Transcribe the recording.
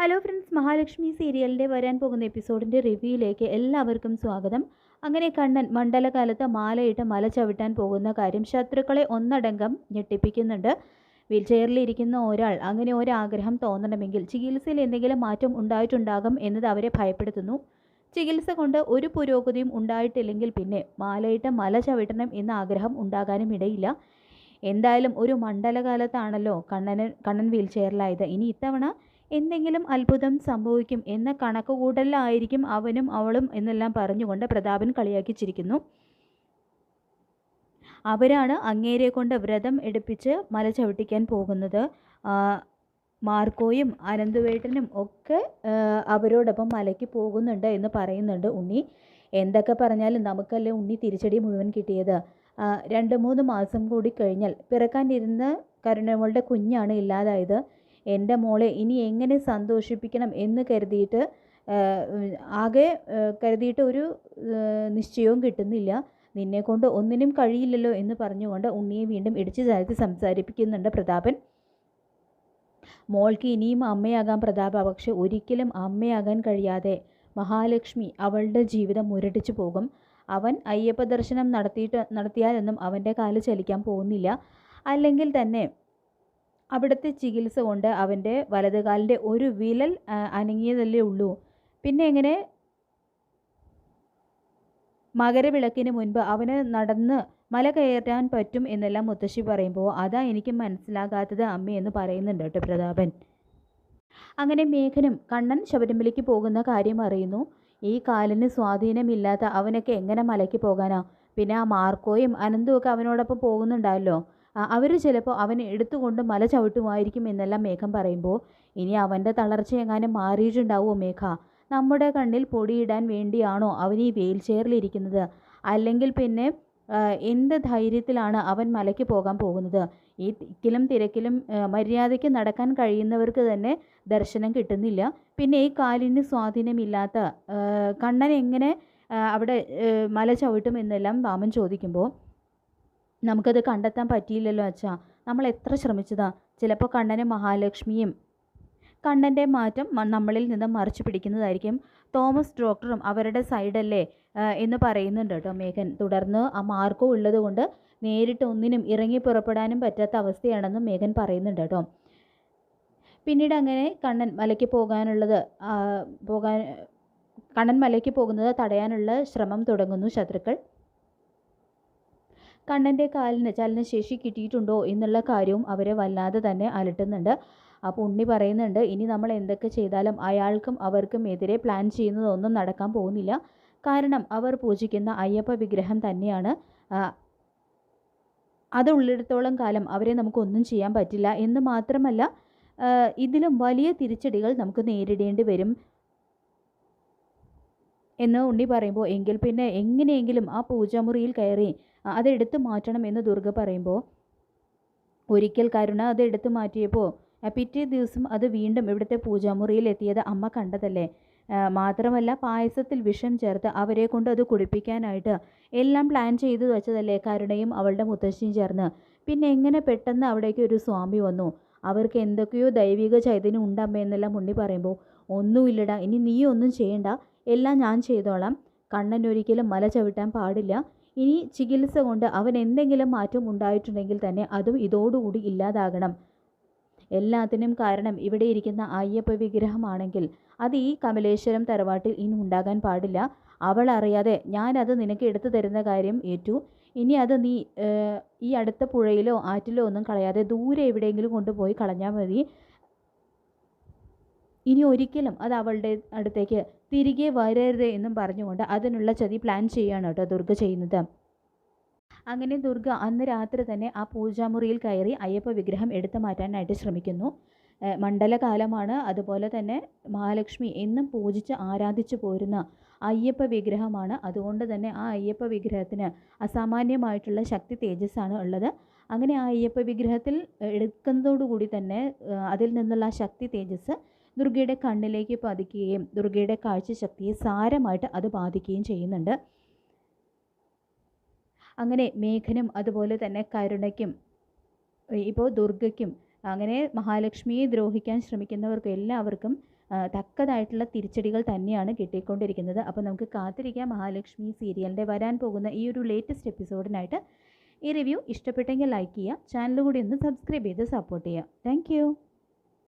Hello friends Mahalakshmi സീരിയലിന്റെ വരാൻ പോകുന്ന എപ്പിസോഡിന്റെ റിവ്യൂയിലേക്ക് എല്ലാവർക്കും സ്വാഗതം. അങ്ങനെ കണ്ണൻ മണ്ഡലകാലത്ത് മാലയിട്ട് മല ചവിട്ടാൻ പോകുന്ന കാര്യം ശത്രുക്കളെ ഒന്നടങ്കം ഞെട്ടിപ്പിക്കുന്നുണ്ട്. വീൽചെയറിലിരിക്കുന്ന ഒരാൾ അങ്ങനെ ഒരാഗ്രഹം തോന്നണമെങ്കിൽ ചികിത്സയിൽ എന്തെങ്കിലും മാറ്റം ഉണ്ടായിട്ടുണ്ടാകും എന്നത് അവരെ ഭയപ്പെടുത്തുന്നു. ചികിത്സ കൊണ്ട് ഒരു പുരോഗതിയും ഉണ്ടായിട്ടില്ലെങ്കിൽ പിന്നെ മാലയിട്ട് മല ചവിട്ടണം എന്ന ആഗ്രഹം ഉണ്ടാകാനും ഇടയില്ല. എന്തായാലും ഒരു മണ്ഡലകാലത്താണല്ലോ കണ്ണന് കണ്ണൻ വീൽചെയറിലായത് ഇനി ഇത്തവണ എന്തെങ്കിലും അത്ഭുതം സംഭവിക്കും എന്ന കണക്കുകൂട്ടലിലായിരിക്കും അവനും അവളും എന്നെല്ലാം പറഞ്ഞുകൊണ്ട് പ്രതാപൻ കളിയാക്കിച്ചിരിക്കുന്നു അവരാണ് അങ്ങേരെ കൊണ്ട് വ്രതം എടുപ്പിച്ച് മല ചവിട്ടിക്കാൻ പോകുന്നത്. മാർക്കോയും അനന്തുവേട്ടനും ഒക്കെ അവരോടൊപ്പം മലയ്ക്ക് പോകുന്നുണ്ട് എന്ന് പറയുന്നുണ്ട് ഉണ്ണി. എന്തൊക്കെ പറഞ്ഞാലും നമുക്കല്ലേ ഉണ്ണി തിരിച്ചടി മുഴുവൻ കിട്ടിയത്? രണ്ട് മൂന്ന് മാസം കൂടി കഴിഞ്ഞാൽ പിറക്കാനിരുന്ന കരുണമോളുടെ കുഞ്ഞാണ് ഇല്ലാതായത്. എന്റെ മോളെ ഇനി എങ്ങനെ സന്തോഷിപ്പിക്കണം എന്ന് കരുതിയിട്ട് ആകെ കരുതിയിട്ട് ഒരു നിശ്ചയവും കിട്ടുന്നില്ല. നിന്നെക്കൊണ്ട് ഒന്നിനും കഴിയില്ലല്ലോ എന്ന് പറഞ്ഞുകൊണ്ട് ഉണ്ണിയെ വീണ്ടും ഇടിച്ചു ചാഴ്ത്തി സംസാരിപ്പിക്കുന്നുണ്ട് പ്രതാപൻ. മോൾക്ക് ഇനിയും അമ്മയാകാൻ പ്രതാപ പക്ഷെ ഒരിക്കലും അമ്മയാകാൻ കഴിയാതെ മഹാലക്ഷ്മി അവളുടെ ജീവിതം മുരടിച്ചു പോകും. അവൻ അയ്യപ്പ ദർശനം നടത്തിയിട്ട് നടത്തിയാലൊന്നും അവന്റെ കാൽ ചലിക്കാൻ പോകുന്നില്ല. അല്ലെങ്കിൽ തന്നെ അവിടുത്തെ ചികിത്സ കൊണ്ട് അവന്റെ വലതുകാലിന്റെ ഒരു വിലൽ അനങ്ങിയതല്ലേ ഉള്ളൂ. പിന്നെ എങ്ങനെ? മകരവിളക്കിന് മുൻപ് അവന് നടന്ന് മല കയറ്റാൻ പറ്റും എന്നെല്ലാം മുത്തശ്ശി പറയുമ്പോൾ അതാ എനിക്ക് മനസ്സിലാകാത്തത് അമ്മയെന്ന് പറയുന്നുണ്ട് കേട്ടോ പ്രതാപൻ. അങ്ങനെ മേഘനും കണ്ണൻ ശബരിമലയ്ക്ക് പോകുന്ന കാര്യം അറിയുന്നു. ഈ കാലിന് സ്വാധീനമില്ലാത്ത അവനൊക്കെ എങ്ങനെ മലയ്ക്ക് പോകാനാ? പിന്നെ ആ മാർക്കോയും അനന്തുമൊക്കെ അവനോടൊപ്പം പോകുന്നുണ്ടല്ലോ അവർ ചിലപ്പോൾ അവൻ എടുത്തുകൊണ്ട് മല ചവിട്ടുമായിരിക്കും എന്നെല്ലാം മേഘം പറയുമ്പോൾ ഇനി അവന്റെ തളർച്ച എങ്ങാനും മാറിയിട്ടുണ്ടാവുമോ മേഘ? നമ്മുടെ കണ്ണിൽ പൊടിയിടാൻ വേണ്ടിയാണോ അവൻ ഈ വെയിൽ ചെയറിലിരിക്കുന്നത് അല്ലെങ്കിൽ പിന്നെ എന്ത് ധൈര്യത്തിലാണ് അവൻ മലയ്ക്ക് പോകാൻ പോകുന്നത്? ഈ തിക്കിലും തിരക്കിലും മര്യാദയ്ക്ക് നടക്കാൻ കഴിയുന്നവർക്ക് തന്നെ ദർശനം കിട്ടുന്നില്ല. പിന്നെ ഈ കാലിന് സ്വാധീനമില്ലാത്ത കണ്ണൻ എങ്ങനെ അവിടെ മല ചവിട്ടും എന്നെല്ലാം വാമൻ ചോദിക്കുമ്പോൾ നമുക്കത് കണ്ടെത്താൻ പറ്റിയില്ലല്ലോ അച്ഛാ. നമ്മൾ എത്ര ശ്രമിച്ചതാ? ചിലപ്പോൾ കണ്ണനും മഹാലക്ഷ്മിയും കണ്ണന്റെ മാറ്റം നമ്മളിൽ നിന്ന് മറിച്ചു പിടിക്കുന്നതായിരിക്കും. തോമസ് ഡോക്ടറും അവരുടെ സൈഡല്ലേ എന്ന് പറയുന്നുണ്ട് കേട്ടോ മേഘൻ. തുടർന്ന് ആ മാർക്കോ ഉള്ളതുകൊണ്ട് നേരിട്ട് ഒന്നിനും ഇറങ്ങി പുറപ്പെടാനും പറ്റാത്ത അവസ്ഥയാണെന്നും മേഘൻ പറയുന്നുണ്ട് കേട്ടോ. പിന്നീട് അങ്ങനെ കണ്ണൻ മലയ്ക്ക് പോകാനുള്ളത് പോകാൻ കണ്ണൻ മലയ്ക്ക് പോകുന്നത് തടയാനുള്ള ശ്രമം തുടങ്ങുന്നു ശത്രുക്കൾ. കണ്ണന്റെ കാലിന് ചലനശേഷി കിട്ടിയിട്ടുണ്ടോ എന്നുള്ള കാര്യവും അവരെ വല്ലാതെ തന്നെ അലട്ടുന്നുണ്ട്. അപ്പോൾ ഉണ്ണി പറയുന്നുണ്ട് ഇനി നമ്മൾ എന്തൊക്കെ ചെയ്താലും അയാൾക്കും അവർക്കും എതിരെ പ്ലാൻ ചെയ്യുന്നതൊന്നും നടക്കാൻ പോകുന്നില്ല. കാരണം അവർ പൂജിക്കുന്ന അയ്യപ്പ വിഗ്രഹം തന്നെയാണ്. അതുള്ളിടത്തോളം കാലം അവരെ നമുക്കൊന്നും ചെയ്യാൻ പറ്റില്ല. എന്ന് മാത്രമല്ല ഇതിലും വലിയ തിരിച്ചടികൾ നമുക്ക് നേരിടേണ്ടി വരും. എന്ന് ഉണ്ണി പറയുമ്പോൾ എങ്കിൽ പിന്നെ എങ്ങനെയെങ്കിലും ആ പൂജാമുറിയിൽ കയറി അതെടുത്ത് മാറ്റണം എന്ന് ദുർഗ പറയുമ്പോൾ ഒരിക്കൽ കരുണ അതെടുത്ത് മാറ്റിയപ്പോൾ പിറ്റേ ദിവസം അത് വീണ്ടും ഇവിടുത്തെ പൂജാമുറിയിൽ എത്തിയത് അമ്മ കണ്ടതല്ലേ? മാത്രമല്ല പായസത്തിൽ വിഷം ചേർത്ത് അവരെ കൊണ്ട് അത് കുടിപ്പിക്കാനായിട്ട് എല്ലാം പ്ലാൻ ചെയ്തു വെച്ചതല്ലേ കരുണയും അവളുടെ മുത്തശ്ശിയും ചേർന്ന്. പിന്നെ എങ്ങനെ പെട്ടെന്ന് അവിടേക്ക് ഒരു സ്വാമി വന്നു? അവർക്ക് എന്തൊക്കെയോ ദൈവിക ചൈതന്യം ഉണ്ടമ്മ എന്നെല്ലാം ഉണ്ണി പറയുമ്പോൾ ഒന്നുമില്ലടാ ഇനി നീ ഒന്നും ചെയ്യണ്ട. എല്ലാം ഞാൻ ചെയ്തോളാം. കണ്ണൻ ഒരിക്കലും മല ചവിട്ടാൻ പാടില്ല. ഇനി ചികിത്സ കൊണ്ട് അവൻ എന്തെങ്കിലും മാറ്റം ഉണ്ടായിട്ടുണ്ടെങ്കിൽ തന്നെ അതും ഇതോടുകൂടി ഇല്ലാതാകണം. എല്ലാത്തിനും കാരണം ഇവിടെ ഇരിക്കുന്ന അയ്യപ്പ വിഗ്രഹമാണെങ്കിൽ അത് ഈ കമലേശ്വരം തറവാട്ടിൽ ഇനി ഉണ്ടാകാൻ പാടില്ല. അവൾ അറിയാതെ ഞാനത് നിനക്ക് എടുത്തു തരുന്ന കാര്യം ഏറ്റു. ഇനി അത് നീ ഈ അടുത്ത പുഴയിലോ ആറ്റിലോ ഒന്നും കളയാതെ ദൂരെ എവിടെയെങ്കിലും കൊണ്ടുപോയി കളഞ്ഞാൽ മതി. ഇനി ഒരിക്കലും അത് അവളുടെ അടുത്തേക്ക് തിരികെ വരരുത് എന്നും പറഞ്ഞുകൊണ്ട് അതിനുള്ള ചതി പ്ലാൻ ചെയ്യുകയാണ് കേട്ടോ ദുർഗ ചെയ്യുന്നത്. അങ്ങനെ ദുർഗ അന്ന് രാത്രി തന്നെ ആ പൂജാമുറിയിൽ കയറി അയ്യപ്പ വിഗ്രഹം എടുത്തു മാറ്റാനായിട്ട് ശ്രമിക്കുന്നു. മണ്ഡലകാലമാണ്. അതുപോലെ തന്നെ മഹാലക്ഷ്മി എന്നും പൂജിച്ച് ആരാധിച്ചു പോരുന്ന അയ്യപ്പ വിഗ്രഹമാണ്. അതുകൊണ്ട് തന്നെ ആ അയ്യപ്പ വിഗ്രഹത്തിന് അസാമാന്യമായിട്ടുള്ള ശക്തി തേജസ്സാണ് ഉള്ളത്. അങ്ങനെ ആ അയ്യപ്പ വിഗ്രഹത്തിൽ എടുക്കുന്നതോടുകൂടി തന്നെ അതിൽ നിന്നുള്ള ശക്തി തേജസ് ദുർഗയുടെ കണ്ണിലേക്ക് പതിക്കുകയും ദുർഗയുടെ കാഴ്ചശക്തിയെ സാരമായിട്ട് അത് ബാധിക്കുകയും ചെയ്യുന്നുണ്ട്. അങ്ങനെ മേഘനും അതുപോലെ തന്നെ കരുണയ്ക്കും ഇപ്പോൾ ദുർഗയ്ക്കും അങ്ങനെ മഹാലക്ഷ്മിയെ ദ്രോഹിക്കാൻ ശ്രമിക്കുന്നവർക്കും എല്ലാവർക്കും തക്കതായിട്ടുള്ള തിരിച്ചടികൾ തന്നെയാണ് കിട്ടിക്കൊണ്ടിരിക്കുന്നത്. അപ്പോൾ നമുക്ക് കാത്തിരിക്കാം മഹാലക്ഷ്മി സീരിയലിന്റെ വരാൻ പോകുന്ന ഈ ഒരു ലേറ്റസ്റ്റ് എപ്പിസോഡിനായിട്ട് ഈ റിവ്യൂ ഇഷ്ടപ്പെട്ടെങ്കിൽ ലൈക്ക് ചെയ്യുക ചാനൽ കൂടി ഒന്ന് സബ്സ്ക്രൈബ് ചെയ്ത് സപ്പോർട്ട് ചെയ്യുക. താങ്ക്